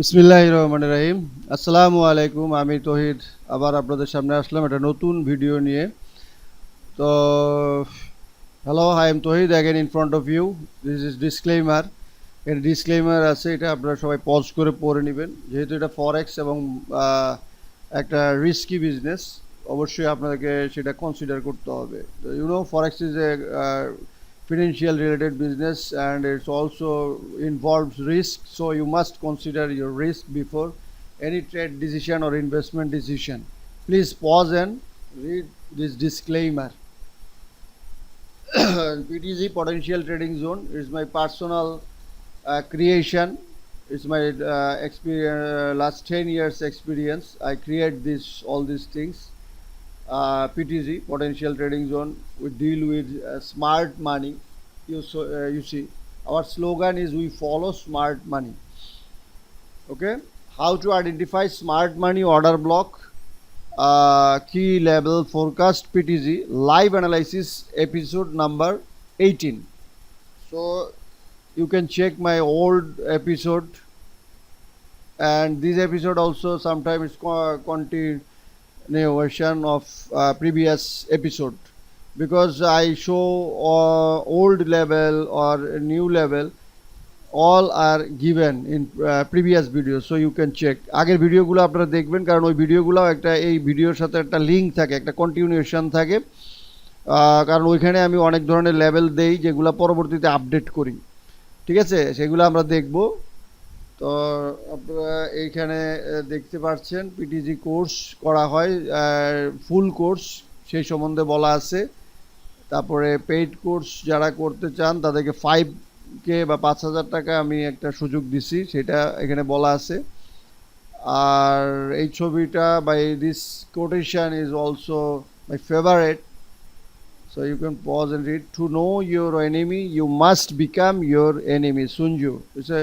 বিসমিল্লাহ রহমান রাহিম আসসালামু আলাইকুম, আমি তহিদ। আবার আপনাদের সামনে আসলাম একটা নতুন ভিডিও নিয়ে। তো hello I am Tohid again in front of you this is disclaimer এর ডিসক্লেমার আছে, এটা আপনারা সবাই পজ করে পড়ে নেবেন। যেহেতু এটা ফরেক্স এবং একটা রিস্কি বিজনেস অবশ্যই আপনাদেরকে সেটা কনসিডার করতে হবে। You know forex is a financial related business and it's also involves risk so you must consider your risk before any trade decision or investment decision. Please pause and read this disclaimer. Ptg potential trading zone is my personal uh, creation. It's my uh, experience last 10 years experience. I create this all these things. uh, PTZ, potential trading zone. We deal with uh, smart money. You so uh, you see, our slogan is we follow smart money. Okay, how to identify smart money order block, uh, key level forecast PTZ live analysis episode number 18. So you can check my old episode and this episode also sometimes co- continue version of uh, previous episode. Because I show uh, old level or new level all are given in uh, previous videos so you can check. আগের ভিডিওগুলো আপনারা দেখবেন কারণ ওই ভিডিওগুলো একটা এই ভিডিওর সাথে একটা লিঙ্ক থাকে একটা কন্টিনিউশন থাকে। কারণ ওইখানে আমি অনেক ধরনের লেভেল দেই যেগুলো পরবর্তীতে আপডেট করি। ঠিক আছে? সেগুলো আমরা দেখব। তো আপনারা এইখানে দেখতে পাচ্ছেন পিটিজি কোর্স করা হয় ফুল কোর্স সেই সম্বন্ধে বলা আছে। তারপরে পেইড কোর্স যারা করতে চান, তাদেরকে ফাইভ কে বা পাঁচ হাজার টাকা আমি একটা সুযোগ দিছি, সেটা এখানে বলা আছে। আর এই ছবিটা বা this quotation is also my favourite so you can pause and read to know your enemy you must become your enemy Sun Tzu it's a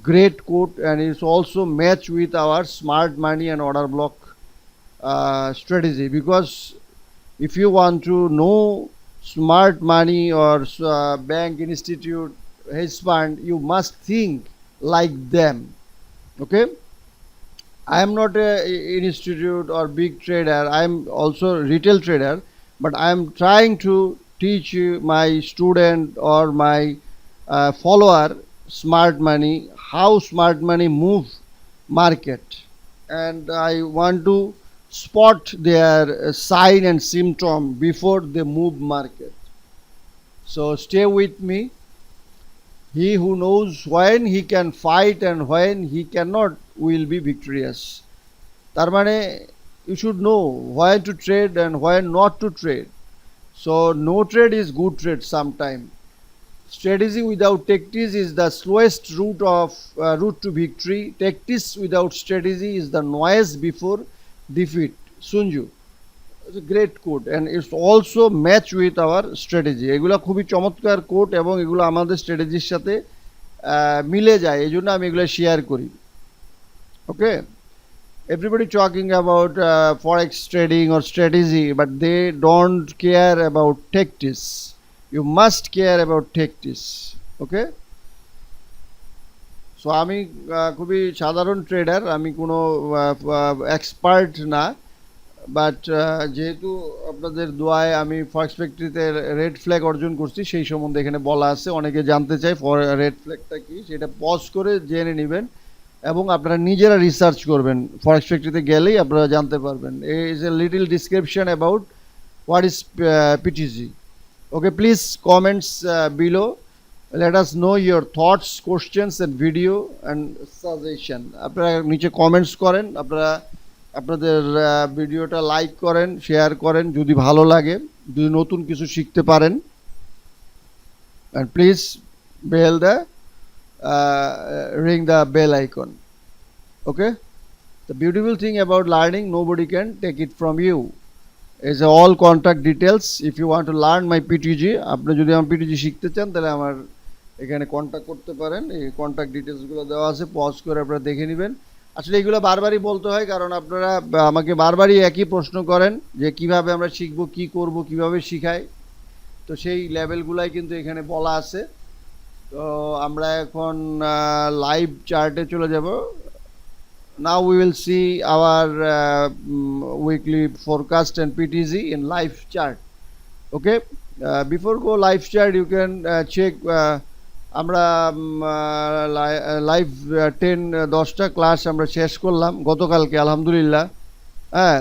great quote and it's also match with our smart money and order block uh, strategy. Because if you want to know smart money or uh, bank institute hedge fund you must think like them. Okay? I am not a institute or big trader. I am also retail trader but i am trying to teach my student or my uh, follower smart money how smart money move market and i want to spot their uh, sign and symptom before they move market so stay with me he who knows when he can fight and when he cannot will be victorious তার মানে you should know when to trade and when not to trade so no trade is good trade sometime Strategy without tactics is the slowest route of uh, route to victory tactics without strategy is the noise before defeat sunju it's a great quote and it's also match with our strategy এগুলো খুবই চমৎকার coat এবং এগুলো আমাদের স্ট্র্যাটেজির সাথে মিলে যায় এই জন্য আমি এগুলো শেয়ার করি okay everybody talking about uh, forex trading or strategy but they don't care about tactics you must care about tactics okay so আমি খুবই সাধারণ ট্রেডার আমি কোনো এক্সপার্ট না বাট যেহেতু আপনাদের দোয়ায় আমি ফরেক্স ফ্যাক্টরিতে রেড ফ্ল্যাগ অর্জন করছি, সেই সম্বন্ধে এখানে বলা আছে, অনেকে জানতে চায় রেড ফ্ল্যাগটা কি, সেটা পজ করে জেনে নেবেন, এবং আপনারা নিজেরা রিসার্চ করবেন। ফরেক্স ফ্যাক্টরিতে গেলেই আপনারা জানতে পারবেন। Is a little description about what is PTG okay please comments below let us know your thoughts questions and video and suggestion আপনারা নিচে কমেন্টস করেন আপনারা আপনাদের ভিডিওটা লাইক করেন শেয়ার করেন যদি ভালো লাগে যদি নতুন কিছু শিখতে পারেন and please bell the uh, ring the bell icon okay the beautiful thing about learning nobody can take it from you is all contact details. If you want to learn my ptg আপনি যদি আমার ptg শিখতে চান, তাহলে আমার এখানে contact করতে পারেন। এই কন্ট্যাক্ট ডিটেলসগুলো দেওয়া আছে পজ করে আপনারা দেখে নেবেন। আসলে এগুলো বারবারই বলতে হয়, কারণ আপনারা আমাকে বারবারই একই প্রশ্ন করেন যে কীভাবে আমরা শিখব, কি করব, কীভাবে শিখাই। তো সেই লেভেলগুলাই কিন্তু এখানে বলা আছে। তো আমরা এখন লাইভ চার্টে চলে যাব। Now we will see our uh, mm, weekly forecast and PTZ in live chart. Okay, uh, before go live chart, you can uh, check. Uh, আমরা লাইভ টেন দশটা ক্লাস আমরা শেষ করলাম গতকালকে আলহামদুলিল্লাহ হ্যাঁ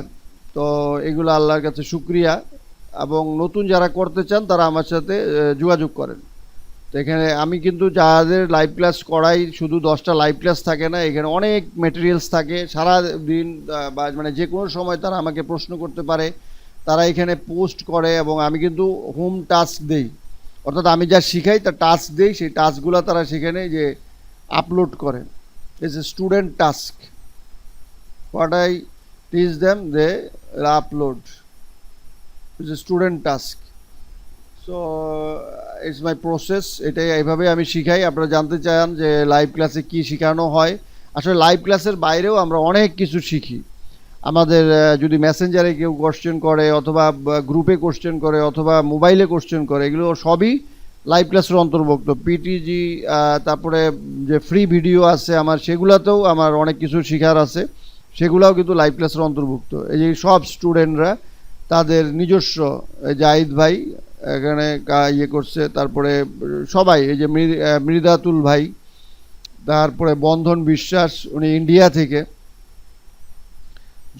তো এগুলো আল্লাহর কাছে শুক্রিয়া এবং নতুন যারা করতে চান তারা আমার সাথে যোগাযোগ করেন তো এখানে আমি কিন্তু যাদের লাইভ ক্লাস করাই, শুধু দশটা লাইভ ক্লাস থাকে না, এখানে অনেক মেটেরিয়ালস থাকে। সারা দিন বা মানে যে কোনো সময় তারা আমাকে প্রশ্ন করতে পারে, তারা এখানে পোস্ট করে এবং আমি কিন্তু হোম টাস্ক দেই। অর্থাৎ আমি যা শিখাই তার টাস্ক দেই, সেই টাস্কগুলো তারা সেখানে যে আপলোড করে it's a student task what I teach them they upload it's a student task so it's my process এটাই এইভাবে আমি শিখাই। আপনারা জানতে চান যে লাইভ ক্লাসে কি শেখানো হয়। আসলে লাইভ ক্লাসের বাইরেও আমরা অনেক কিছু শিখি। আমাদের যদি মেসেঞ্জারে কেউ কোশ্চেন করে, অথবা গ্রুপে কোশ্চেন করে, অথবা মোবাইলে কোশ্চেন করে, এগুলো সবই লাইভ ক্লাসের অন্তর্ভুক্ত। পিটিজি তারপরে যে ফ্রি ভিডিও আছে আমার, সেগুলোতেও আমার অনেক কিছু শেখার আছে। সেগুলোও কিন্তু লাইভ ক্লাসের অন্তর্ভুক্ত। এই যে সব স্টুডেন্টরা তাদের নিজস্ব জাহিদ ভাই এখানে ইয়ে করছে, তারপরে সবাই, এই যে মৃদাতুল ভাই, তারপরে বন্ধন বিশ্বাস, উনি ইন্ডিয়া থেকে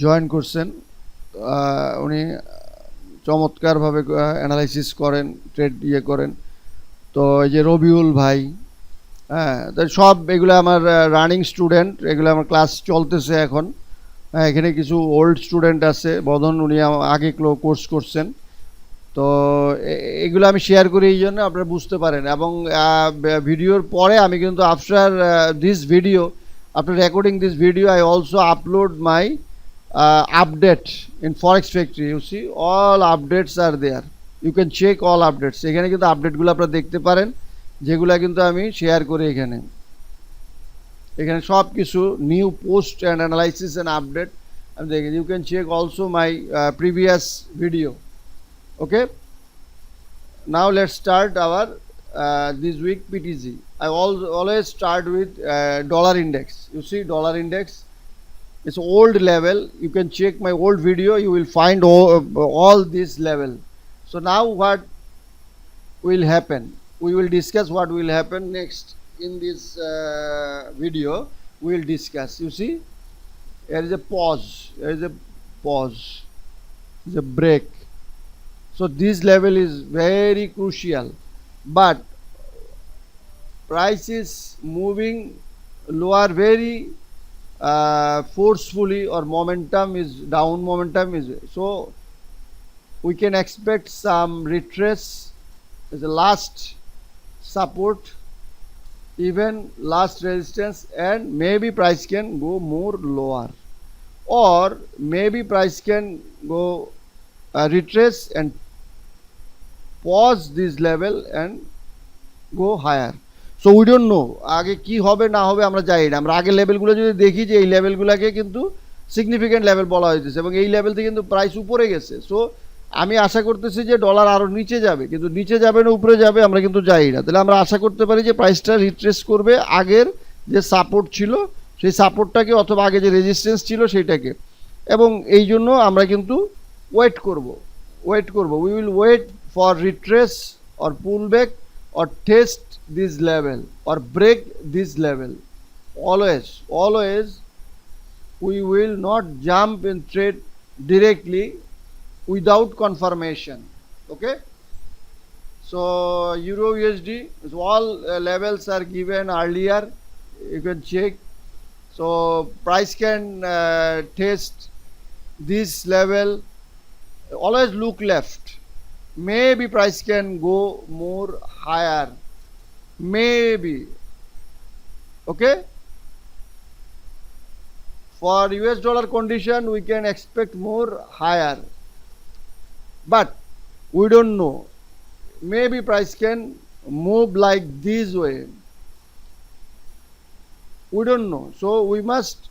জয়েন করছেন। উনি চমৎকারভাবে অ্যানালাইসিস করেন ট্রেড ইয়ে করেন। তো এই যে রবিউল ভাই হ্যাঁ সব এগুলো আমার রানিং স্টুডেন্ট এগুলো আমার ক্লাস চলতেছে এখন। হ্যাঁ এখানে কিছু ওল্ড স্টুডেন্ট আছে বদন উনি আগে কোর্স করছেন। তো এগুলো আমি শেয়ার করি এই জন্য আপনারা বুঝতে পারেন। এবং ভিডিওর পরে আমি কিন্তু after this video after recording this video I also upload my update in forex factory you see all updates are there you can check all updates এখানে কিন্তু আপডেটগুলো আপনারা দেখতে পারেন, যেগুলো কিন্তু আমি শেয়ার করি এখানে। এখানে সব কিছু new post and analysis and update আমি দেখি you can check also my previous video okay? Now let's start our uh, this week ptg i al- always start with uh, dollar index. You see dollar index? It's old level. You can check my old video. You will find all, all this level. So now what will happen? We will discuss what will happen next in this uh, video. We will discuss. You see? There is a pause. There is a pause. There is a break so this level is very crucial but price is moving lower very uh, forcefully or momentum is down momentum is so we can expect some retrace as a last support even last resistance and maybe price can go more lower or maybe price can go uh, retrace and pause this level and go higher. So, we don't know আগে কি হবে, না হবে, আমরা জানি না। আমরা আগে লেভেলগুলো যদি দেখি যে এই লেভেলগুলোকে কিন্তু সিগনিফিকেন্ট লেভেল বলা হয়েছে এবং এই লেভেল থেকে কিন্তু প্রাইস উপরে গেছে। সো আমি আশা করতেছি যে ডলার আরও নিচে যাবে। কিন্তু নিচে যাবে না, উপরে যাবে, আমরা কিন্তু যাই না। তাহলে আমরা আশা করতে পারি যে প্রাইসটা রিট্রেস করবে আগের যে সাপোর্ট ছিল, সেই সাপোর্টটাকে অথবা আগে যে রেজিস্ট্যান্স ছিল সেইটাকে এবং এই জন্য আমরা কিন্তু ওয়েট করব। ওয়েট করব। We will wait for retrace or pull back or test this level or break this level. Always always we will not jump and trade directly without confirmation. Okay? So euro usd so all uh, levels are given earlier. You can check. So price can uh, test this level. Always look left maybe price can go more higher. Maybe. Okay? For US dollar condition we can expect more higher. But we don't know. Maybe price can move like this way. We don't know. So we must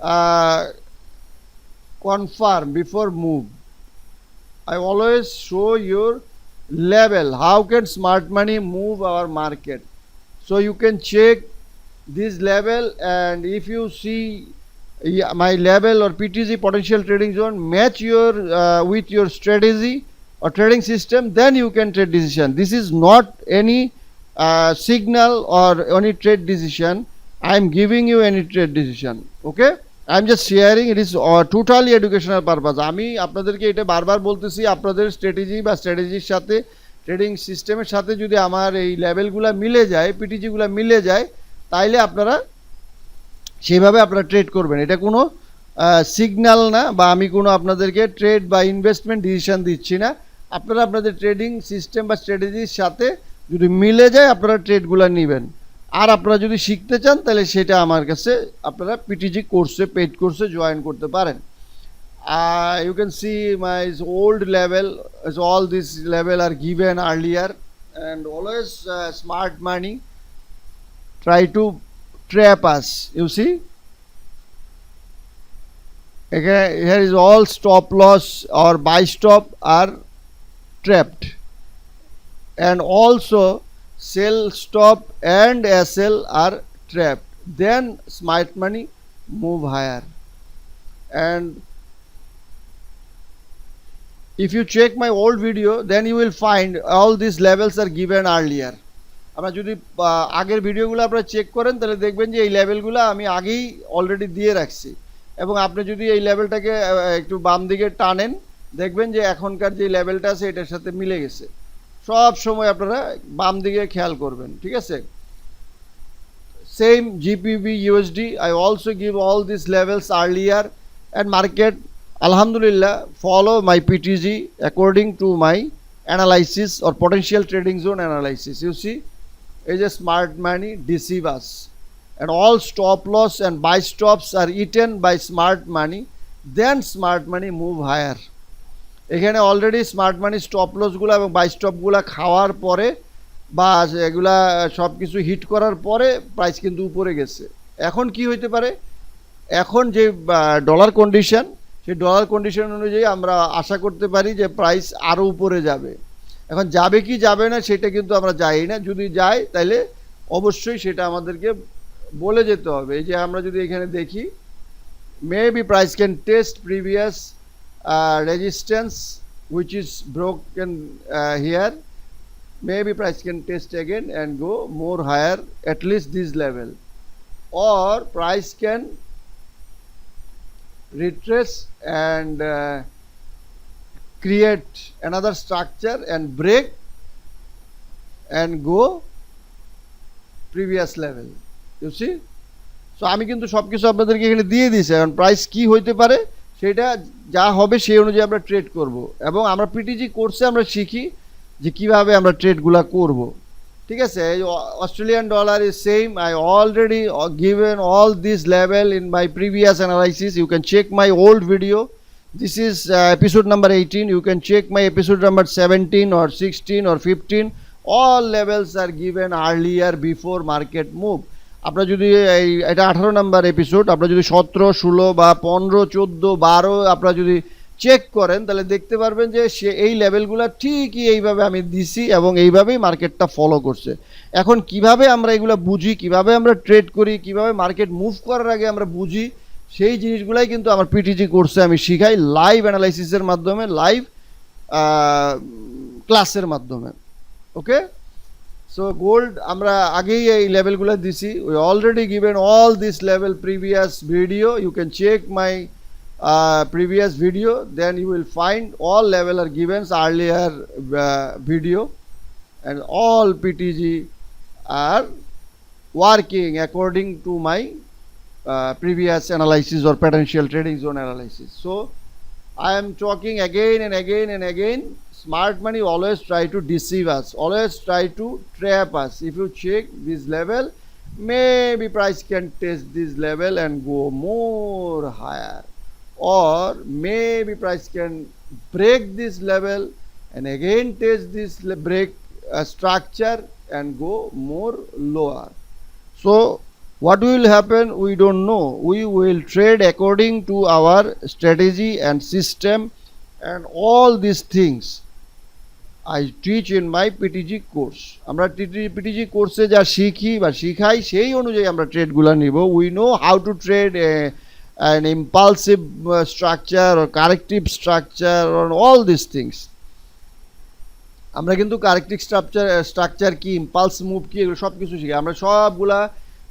uh, confirm before move i always show your level how can smart money move our market so you can check this level and if you see my level or PTZ potential trading zone match your uh, with your strategy or trading system, then you can trade decision. This is not any uh, signal or any trade decision. I am giving you any trade decision. Okay. Am just sharing. It is uh, totally educational purpose. আমি আপনাদেরকে এটা বারবার বলতেছি আপনাদের strategy বা স্ট্র্যাটেজির সাথে trading সিস্টেমের সাথে যদি আমার এই লেভেলগুলো মিলে যায় পিটিজিগুলো মিলে যায় তাইলে আপনারা সেইভাবে আপনারা ট্রেড করবেন এটা কোনো সিগন্যাল না বা আমি কোনো আপনাদেরকে ট্রেড বা ইনভেস্টমেন্ট ডিসিশন দিচ্ছি না আপনারা আপনাদের ট্রেডিং সিস্টেম বা স্ট্র্যাটেজির সাথে যদি মিলে যায় আপনারা ট্রেডগুলো নেবেন আর আপনারা যদি শিখতে চান, তাহলে সেটা আমার কাছে আপনারা পিটিজি কোর্সে পেড কোর্সে জয়েন করতে পারেন। You can see my is old level is all this level are given earlier and always smart money try to trap us you see এখানে is all stop loss are buy stop are trapped and also sell stop and sl are trapped then smart money move higher and if you check my old video then you will find all these levels are given earlier আমরা যদি আগের ভিডিওগুলো আপনারা check করেন তাহলে দেখবেন যে এই লেভেলগুলো আমি আগেই অলরেডি দিয়ে রাখছি এবং আপনি যদি এই লেভেলটাকে একটু বাম দিকে টানেন দেখবেন যে এখনকার যে লেভেলটা আছে এটার সাথে মিলে গেছে সব সময় আপনারা বাম দিকে খেয়াল করবেন, ঠিক আছে? Same GBP USD I also give all this levels earlier and market আলহামদুলিল্লাহ follow my PTG according to my analysis or potential trading zone analysis you see as a smart money deceives and all stop loss and buy stops are eaten by smart money then smart money move higher এখানে already smart money stop লসগুলো এবং buy স্টপগুলো খাওয়ার পরে বা এগুলা সব কিছু hit করার পরে প্রাইস কিন্তু উপরে গেছে। এখন কি হইতে পারে? এখন যে ডলার কন্ডিশন সেই ডলার কন্ডিশন অনুযায়ী আমরা আশা করতে পারি যে প্রাইস আরও উপরে যাবে। এখন যাবে কি যাবে না সেটা কিন্তু আমরা যাই না। যদি যাই তাহলে অবশ্যই সেটা আমাদেরকে বলে যেতে হবে। এই যে আমরা যদি এখানে দেখি price can test previous uh, resistance which is broken uh, here maybe price can test again and go more higher at least this level or price can retrace and uh, create another structure and break and go previous level you see so আমি কিন্তু সব কিছু আপনাদেরকে এখানে দিয়ে দিয়েছি এখন price কি হইতে পারে সেটা যা হবে সেই অনুযায়ী আমরা ট্রেড করব। এবং আমরা পিটিজি কোর্সে আমরা শিখি যে কীভাবে আমরা ট্রেডগুলো করব। ঠিক আছে? Australian dollar is same I already given all this level in my previous analysis you can check my old video this is uh, episode number 18 you can check my episode number 17 sixteen 16 fifteen 15 all levels are given earlier before market move. আপনারা যদি এই, এটা আঠারো number episode আপনারা যদি সতেরো, ষোলো বা পনেরো, চোদ্দ, বারো আপনারা যদি চেক করেন, তাহলে দেখতে পারবেন যে সে এই লেভেলগুলো ঠিকই এইভাবে আমি দিছি এবং এইভাবেই মার্কেটটা ফলো করছে। এখন কীভাবে আমরা এগুলো বুঝি, কীভাবে আমরা ট্রেড করি, কীভাবে মার্কেট মুভ করার আগে আমরা বুঝি, সেই জিনিসগুলাই কিন্তু আমার পিটিজি কোর্সে আমি শিখাই লাইভ অ্যানালাইসিসের মাধ্যমে লাইভ ক্লাসের মাধ্যমে। ওকে সো গোল্ড আমরা আগেই এই লেভেলগুলো দিছি। We already given all this level previous video you can check my previous video then you will find all level are givens earlier video and all PTG are working according to my previous analysis or potential trading zone analysis so I am talking again and again and again Smart money always try to deceive us, always try to trap us. If you check this level, maybe price can test this level and go more higher, or maybe price can break this level and again test this break uh, structure and go more lower. So what will happen we don't know we will trade according to our strategy and system and all these things i teach in my PTG course আমরা PTG কোর্সে যা শিখি বা শিখাই, সেই অনুযায়ী আমরা ট্রেডগুলো নিব। We know how to trade an impulsive structure corrective structure on all this things আমরা কিন্তু কারেক্টিভ স্ট্রাকচার স্ট্রাকচার কি ইম্পালস মুভ কি, এগুলো সব কিছু শিখি। আমরা সবগুলা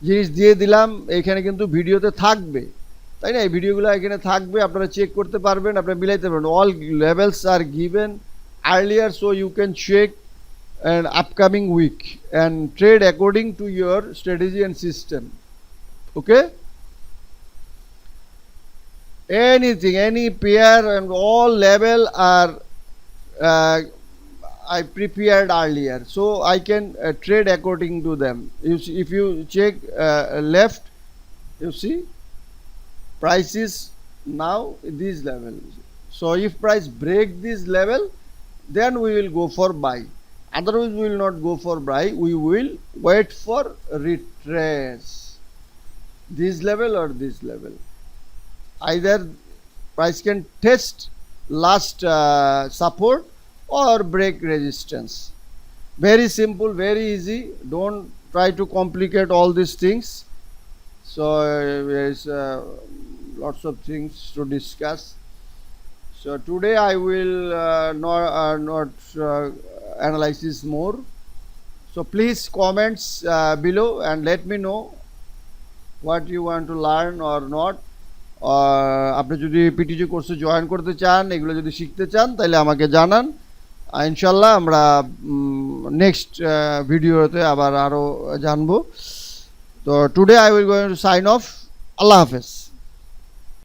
জিনিস দিয়ে দিলাম, এখানে কিন্তু ভিডিওতে থাকবে। তাই না? এই ভিডিওগুলো এখানে থাকবে, আপনারা চেক করতে পারবেন, আপনারা মিলাইতে পারবেন। All levels are given earlier so you can check and upcoming week and trade according to your strategy and system okay anything any pair and all level are uh, i prepared earlier so i can uh, trade according to them you see, if you check uh, left you see price is now this level so if price break this level then we will go for buy. Otherwise we will not go for buy. We will wait for retrace. This level or this level? Either price can test last uh, support or break resistance. Very simple very easy. Don't try to complicate all these things. So uh, there is uh, lots of things to discuss so today I will uh, not uh, not uh, analyze this more. So please comments uh, below and let me know what you want to learn or not. আপনি যদি PTG কোর্সে join করতে চান এগুলো যদি শিখতে চান তাহলে আমাকে জানান ইনশাল্লাহ আমরা নেক্সট ভিডিওতে আবার আরও জানব তো today I will going to sign off আল্লাহ হাফেজ